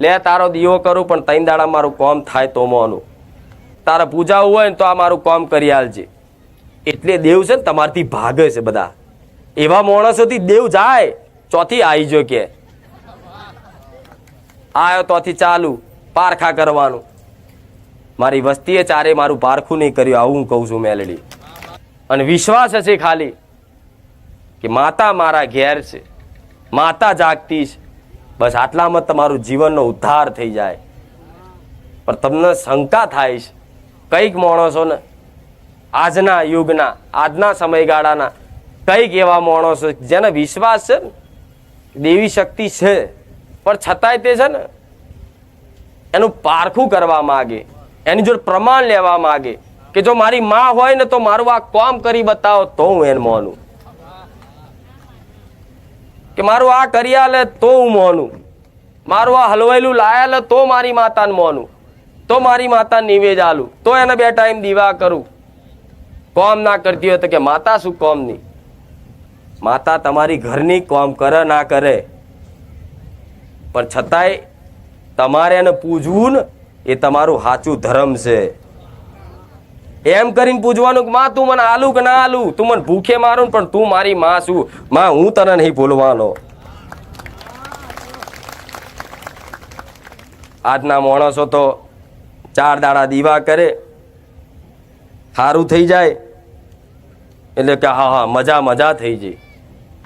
લે, તારો દીવો કરું, પણ ત્રણ દાડા મારું કોમ થાય તો મોનું. તારે પૂજાવું હોય ને તો આ મારું કોમ કરી આલજે. એટલે દેવ છે ને તમારથી ભાગે છે બધા. એવા માણસોથી દેવ જાય, ચોથી આવી જો કે. આવ્યો તોથી ચાલુ, પારખા કરવાનું. મારી વસ્તીએ ચારે મારું પારખું નહીં કર્યું, આવું હું કહું છું મેલડી. અને વિશ્વાસ હશે ખાલી કે માતા મારા ઘેર છે. માતા જાગતી છે. બસ આટલામાં તમારું જીવનનો ઉદ્ધાર થઈ જાય. પણ તમને શંકા થાય છે. કંઈક માણસોને આજના યુગના, આજના સમયગાળાના કંઈક એવા માણસો જેને વિશ્વાસ છે દેવી શક્તિ છે. પણ છતાંય તે છે ને, એનું પારખું કરવા માગે, એની જોડે પ્રમાણ લેવા માગે કે જો મારી માં હોય ને તો મારું આ કામ કરી બતાવો તો હું એને માનું. કે મારું આ કરી આલે તો હું મોનું. મારું આ હલવાયેલું લાયા લે તો મારી માતાને મોનું. તો મારી માતા નિવેદ આલું. તો એને બે ટાઈમ દીવા કરું. કોમ ના કરતી હોય તો કે માતા શું કોમની માતા તમારી ઘરની કોમ કરે ના કરે. પણ છતાંય તમારે એને પૂજવું ને, એ તમારું સાચું ધર્મ છે. એમ કરીને પૂજવાનું કે, માં, તું મને આલું કે ના આલું? તું મને ભૂખે મારું પણ તું મારી માં છું. માં, હું તને નહીં ભૂલવાનો. આજના માણસો તો ચાર દાડા દીવા કરે સારું થઈ જાય, એટલે કે, હા હા, મજા મજા થઈ જાય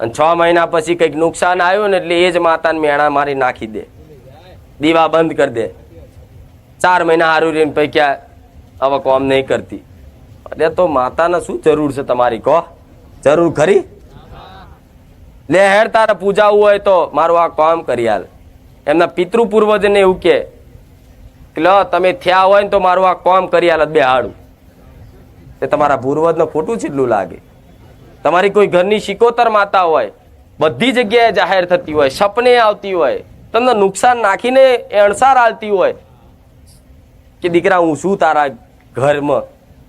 અને છ મહિના પછી કંઈક નુકસાન આવ્યું ને, એટલે એ જ માતાને મેણા મારી નાખી દે. દીવા બંધ કરી દે. ચાર મહિના હારું રહીને પછી હવે કોમ નહીં કરતી. એટલે તો માતાને શું જરૂર છે તમારી કહો? જરૂર ખરી? લે હેડ તારે પૂજાવું હોય તો મારું આ કામ કરી હાલ એમના પિતૃ પૂર્વજને એવું કે લ તમે થયા હોય ને તો મારું આ કામ કરી હાલ બે હાડું તે તમારા પૂર્વજને ખોટું છેટલું લાગે. તમારી કોઈ ઘરની શિકોતર માતા હોય, બધી જગ્યાએ જાહેર થતી હોય, સપને આવતી હોય, તમને નુકસાન નાખીને અણસાર આવતી હોય, કે દીકરા હું શું તારા ઘરમાં.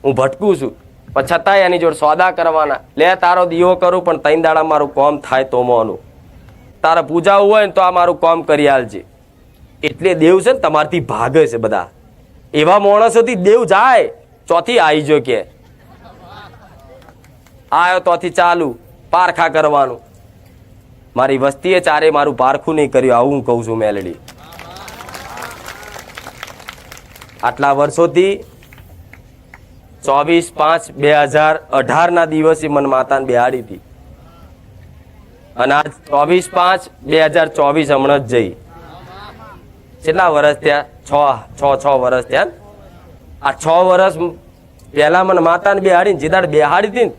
હું ભટકું છું. પણ છતાંય એની જોડે સોદા કરવાના. લે, તારો દીવો કરું, પણ ત્રણ દાડા મારું કોમ થાય તો મોનું. તારા પૂજાવું હોય ને તો આ મારું કોમ કરી આલજે. એટલે દેવ છે ને તમારથી ભાગે છે બધા. એવા માણસોથી દેવ જાય, ચોથી આવી જો કે. આવ્યો તોથી ચાલુ, પારખા કરવાનું. મારી વસ્તીએ ચારે મારું પારખું નહીં કર્યું, આવું હું કહું છું મેલડી. આટલા વર્ષોથી ચોવીસ પાંચ બે હજાર અઢારના દિવસે મને માતાને બેહાડી હતી. અને આજ ચોવીસ પાંચ બે હજાર ચોવીસ હમણાં જ જઈ. કેટલા વર્ષ થયા? છ છ છ વર્ષ થયા આ છ વર્ષ પહેલા મને માતાને બેહાડીને જીદાડ બેહાડી હતી ને,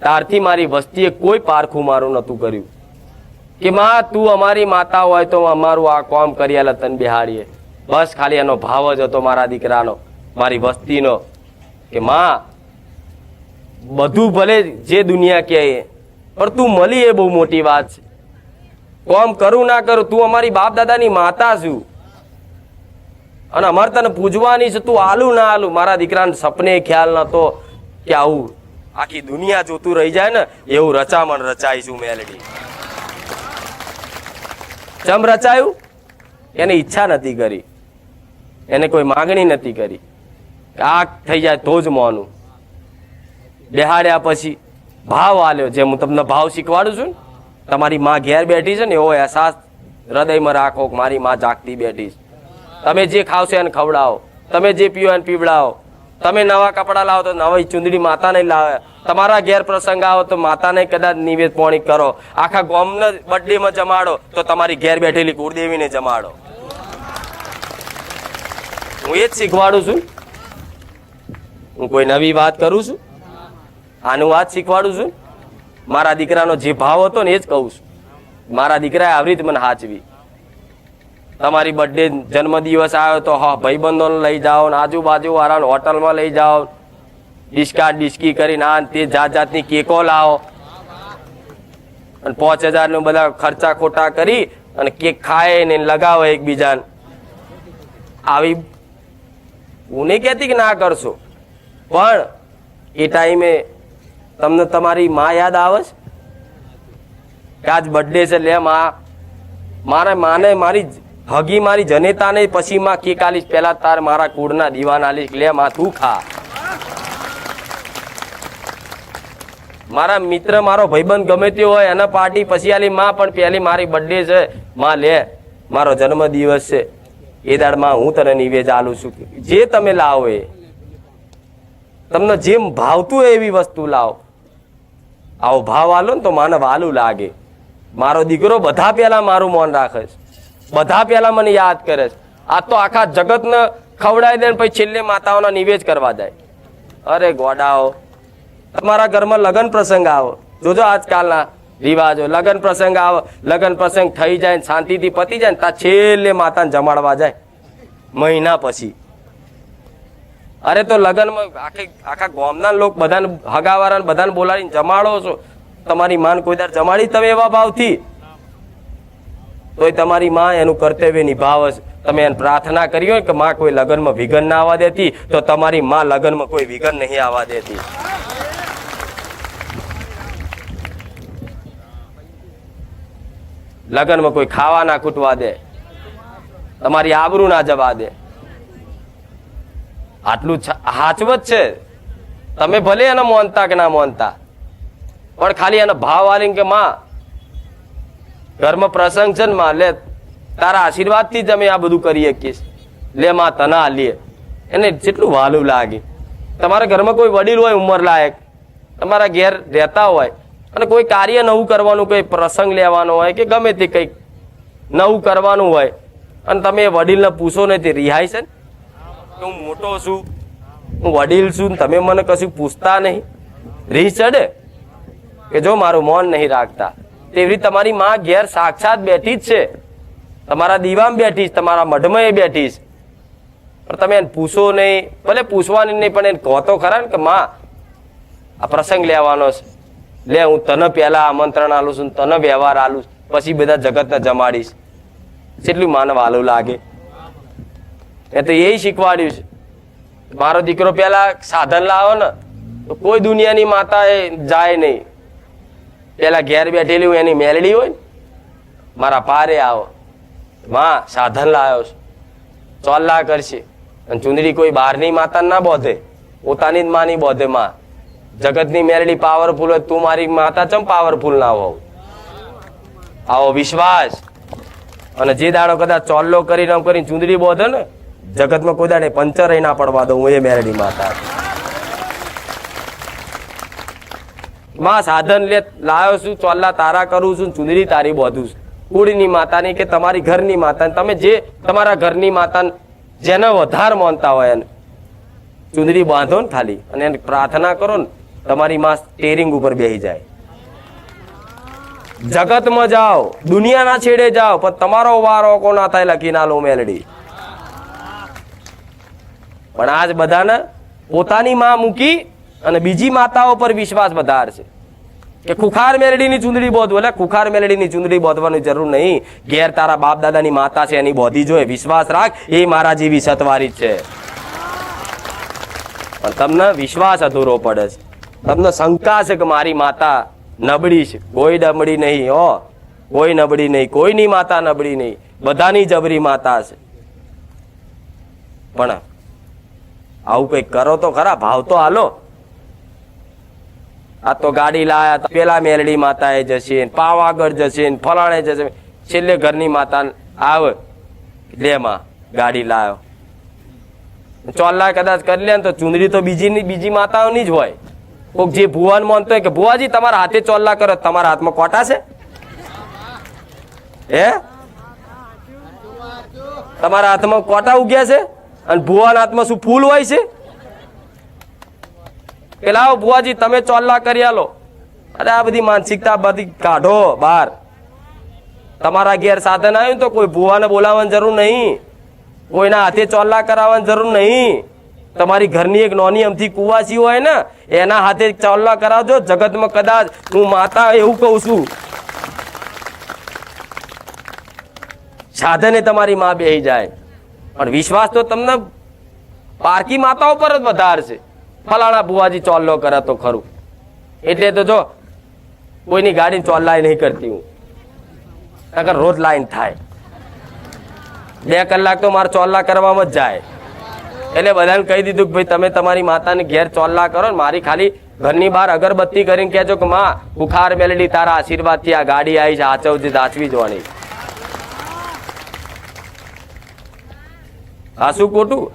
ત્યારથી મારી વસ્તીએ કોઈ પારખું મારું નહોતું કર્યું. કે માં, તું અમારી માતા હોય તો અમારું આ કામ કરી તને બેહાડીએ. બસ ખાલી એનો ભાવ જ હતો મારા દીકરાનો, મારી વસ્તીનો. કે માં, બધું ભલે જે દુનિયા કહે, પણ તું મળી એ બહુ મોટી વાત છે. કોમ કરું ના કરું, તું અમારી બાપ દાદાની માતા છું. અને અમારે તને પૂજવાની છે, તું આલું ના આલું. મારા દીકરાને સપને ખ્યાલ નતો કે આવું આખી દુનિયા જોતું રહી જાય ને, એવું રચામણ રચાઈશું મેલડી. ચમ રચાયું? એને ઈચ્છા નથી કરી. એને કોઈ માગણી નથી કરી. આ થઈ જાય તો જ મોનું. બેહાડ્યા પછી ભાવ આલ્યો, જે હું તમને ભાવ શીખવાડું છું ને, તમારી માં ઘેર બેઠી છે ને, એવો અહેસાસ હૃદયમાં રાખો કે મારી માં જાગતી બેઠી છે. તમે જે ખાવશો એને ખવડાવો, તમે જે પીવો એને પીવડાવો, તમે નવા કપડાં લાવો તો નવી ચૂંદડી માતાને લાવે, તમારા ઘેર પ્રસંગ આવો તો માતાને કદાચ નિવેદ પોણી કરો, આખા ગોમને બર્થડેમાં જમાડો તો તમારી ઘેર બેઠેલી કુળદેવીને જમાડો. હું એ જ શીખવાડું છું. હું કોઈ નવી વાત કરું છું? આનું વાત શીખવાડું છું? મારા દીકરાનો જે ભાવ હતો ને એ જ કહું છું. મારા દીકરાએ આવી રીતે મને હાચવી. તમારી બર્થડે જન્મદિવસ આવ્યો તો હા, ભાઈબંધોને લઈ જાઓ ને આજુબાજુ વાળાને હોટલમાં લઈ જાઓ ડિસ્કા ડિસ્કી કરીને આ તે જાત જાતની કેકો લાવો. અને પાંચ હજારનું બધા ખર્ચા ખોટા કરી અને કેક ખાય ને લગાવે એકબીજાને. આવી હું નહીં કહેતી કે ના કરશો. પણ એ ટાઈમે તમને તમારી માં યાદ આવે છે? કે આજ બર્થડે છે લે માં. મારે માને મારી હગી મારી જનેતાને પછી માં કેક આલીશ. પહેલા તાર મારા કુળના દીવાન આલીશ. લે માં, તું ખા. મારા મિત્ર, મારો ભાઈબંધ ગમે તે હોય, એને પાર્ટી પછી આલી માં, પણ પહેલી મારી બર્થડે છે. માં, લે, મારો જન્મ દિવસ છે. એ દાડમાં હું તને નિવેદ આલું છું. જે તમે લાવો એ. તમને જેમ ભાવતું હોય એવી વસ્તુ લાવો. આવો ભાવ આલો ને તો મને વાલું લાગે. મારો દીકરો બધા પહેલાં મારું મૌન રાખે છે. બધા પહેલાં મને યાદ કરે છે. આ તો આખા જગતને ખવડાવી દે ને પછી છેલ્લે માતાઓના નિવેદ કરવા જાય. અરે ગોડાઓ, તમારા ઘરમાં લગ્ન પ્રસંગ આવો. જોજો આજકાલના રિવાજો. લગ્ન પ્રસંગ આવો. લગ્ન પ્રસંગ થઈ જાય ને શાંતિથી પતી જાય ને ત્યાં છેલ્લે માતાને જમાડવા જાય. મહિના પછી. અરે તો લગ્નમાં આખી આખા ગામના લોકો બધાને હગાવાળાને બધાને બોલાવીને જમાડો છો. તમારી માન કોઈ દર જમાડી તમે એવા ભાવથી. તોય તમારી માં એનું કર્તવ્ય નિભાવે છે તમે એને પ્રાર્થના કરી હોય કે માં કોઈ લગ્નમાં વિઘન ના આવવા દેતી, તો તમારી માં લગ્નમાં કોઈ વિઘન નહીં આવવા દેતી. લગ્નમાં કોઈ ખાવા ના ખૂટવા દે. તમારી આબરૂ ના જવા દે. આટલું હાચવત છે. તમે ભલે એને મોનતા કે ના મોનતા, પણ ખાલી એનો ભાવ આલીને કે માં ઘરમાં પ્રસંગ છે ને માં, લે, તારા આશીર્વાદથી જ અમે આ બધું કરી શકીએ લે, માં, તને આલીએ એને જેટલું વાલું લાગે. તમારા ઘરમાં કોઈ વડીલ હોય ઉંમર લાયક, તમારા ઘેર રહેતા હોય, અને કોઈ કાર્ય નવું કરવાનું, કોઈ પ્રસંગ લેવાનો હોય કે ગમે તે કંઈક નવું કરવાનું હોય, અને તમે એ વડીલને પૂછો ને તે રિહાય છે ને? કે હું મોટો છું, હું વડીલ છું તમે મને કશું પૂછતા નહીં. રી ચડે કે જો મારું મૌન નહીં રાખતા. તેવી રીતે તમારી માં ઘેર સાક્ષાત બેઠી જ છે. તમારા દીવામાં બેઠી છે, તમારા મઢમાં એ બેઠી છે. પણ તમે એને પૂછો નહીં, ભલે પૂછવાની નહીં, પણ એને કહો તો ખરા ને કે, માં, આ પ્રસંગ લેવાનો છે. લે, હું તને પહેલા આમંત્રણ આલું છું, તને વ્યવહાર આલું. પછી બધા જગતને જમાડીશ. કેટલું માનવ આલું લાગે. એ તો એ શીખવાડ્યું છે. મારો દીકરો પેલા સાધન લાવો ને, તો કોઈ દુનિયાની માતા એ જાય નહીં. પેલા ઘેર બેઠેલી હોય, એની મેલડી હોય મારા પારે આવો. માં, સાધન લાવ્યો છે. ચોલ્લા કરશે. અને ચુંદડી કોઈ બહારની માતા ના બોધે. પોતાની જ માની બોધે માં. જગતની મેરડી પાવરફુલ હોય, તું મારી માતા ચમ પાવરફુલ ના હોવ આવો વિશ્વાસ. અને જે દાડો કદાચ ચોલ્લો કરીને આમ કરીને ચુંદડી બોધે ને જગતમાં કોઈ દાડે પંચર ના પડવા દઉં હું એ મેરડી માતા. માં સાધન લે લાવ્યો છું, ચોલ્લા તારા કરું છું, ચુંદડી તારી બોધું છું. કુળની માતાની કે તમારી ઘરની માતા તમે જે તમારા ઘરની માતા જેને વધારે માનતા હોય એને ચુંદડી બાંધો ને ખાલી અને એને પ્રાર્થના કરો ને, તમારી માં સ્ટેરિંગ ઉપર બેસી જાય. જગતમાં જાઓ, દુનિયાના છેડે જાઓ, પણ તમારો વારો કોના થાય લખી ના લો મેલડી. પણ આજ બધાને પોતાની માં મૂકી અને બીજી માતાઓ પર વિશ્વાસ વધાર છે કે ખુખાર મેલડીની ચૂંદડી બોધવું, એટલે ખુખાર મેલડીની ચૂંદડી બોધવાની જરૂર નહીં. ઘેર તારા બાપ દાદાની માતા છે, એની બોધી જોઈએ વિશ્વાસ રાખ, એ મારા જેવી સતવારી છે. પણ તમને વિશ્વાસ અધૂરો પડે છે. તમને શંકા છે કે મારી માતા નબળી છે? કોઈ નબળી નહીં, હો. કોઈ નબળી નહીં, કોઈની માતા નબળી નહીં. બધાની જબરી માતા છે. પણ આવું કંઈક કરો તો ખરા, ભાવ તો હાલો. આ તો ગાડી લાયા પેલા મેલડી માતાએ જશે પાવાગઢ જશે ફલાણે જશે. છેલ્લે ઘરની માતા આવે. લે માં, ગાડી લાયો. ચોલ્લા કદાચ કરી લે તો ચુંદડી તો બીજી બીજી માતાઓની જ હોય. કોક જે ભુવાન માનતો હોય કે, ભુવાજી, તમારા હાથે ચોલ્લા કરો, તમારા હાથમાં કોટા છે? હે? તમારા હાથમાં કોટા ઉગ્યા છે? અને ભુવાના હાથમાં શું ફૂલ હોય છે? પેલા લાવો ભુવાજી, તમે ચોલ્લા કરી આલો. અરે આ બધી માનસિકતા બધી કાઢો બહાર. તમારા ઘેર સાધન આવ્યું તો કોઈ ભુવાને બોલાવવાની જરૂર નહીં. કોઈના હાથે ચોલ્લા કરાવવાની જરૂર નહીં. તમારી ઘરની એક નોની અમથી કુવાસી હોય ને, એના હાથે ચોલ્લા કરાવજો. જગતમાં કદાચ હું માતા એવું કહું છું. સાધને તમારી માં બેહી જાય. પણ વિશ્વાસ તો તમને પારકી માતાઓ પર જ વધારે છે ફલાણા ભુવાજી ચોલ્લો કરે તો ખરું. એટલે તો જો, કોઈની ગાડી ચોલ્લાય નહીં કરતી હું. નકર રોજ લાઈન થાય. બે કલાક તો મારે ચોલ્લા કરવામાં જ જાય. એટલે બધાને કહી દીધું કે ભાઈ, તમે તમારી માતાને ઘેર ચોલ્લા કરો ને મારી ખાલી ઘરની બહાર અગરબત્તી કરીને કહેજો કે, માં, બુખાર મેલડી, તારા આશીર્વાદથી આ ગાડી આવી છે આચવજે દાચવી જોવાની આ શું ખોટું?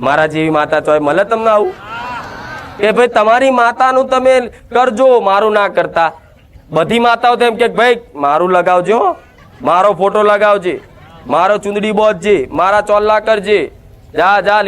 મારા જેવી માતા ચોય મળે તમને આવું? કે ભાઈ તમારી માતાનું તમે કરજો, મારું ના કરતા. બધી માતાઓ તો એમ કે ભાઈ, મારું લગાવજો. મારો ફોટો લગાવજે, મારો ચુંદડી બોધજે, મારા ચોલ્લા કરજે. જા જા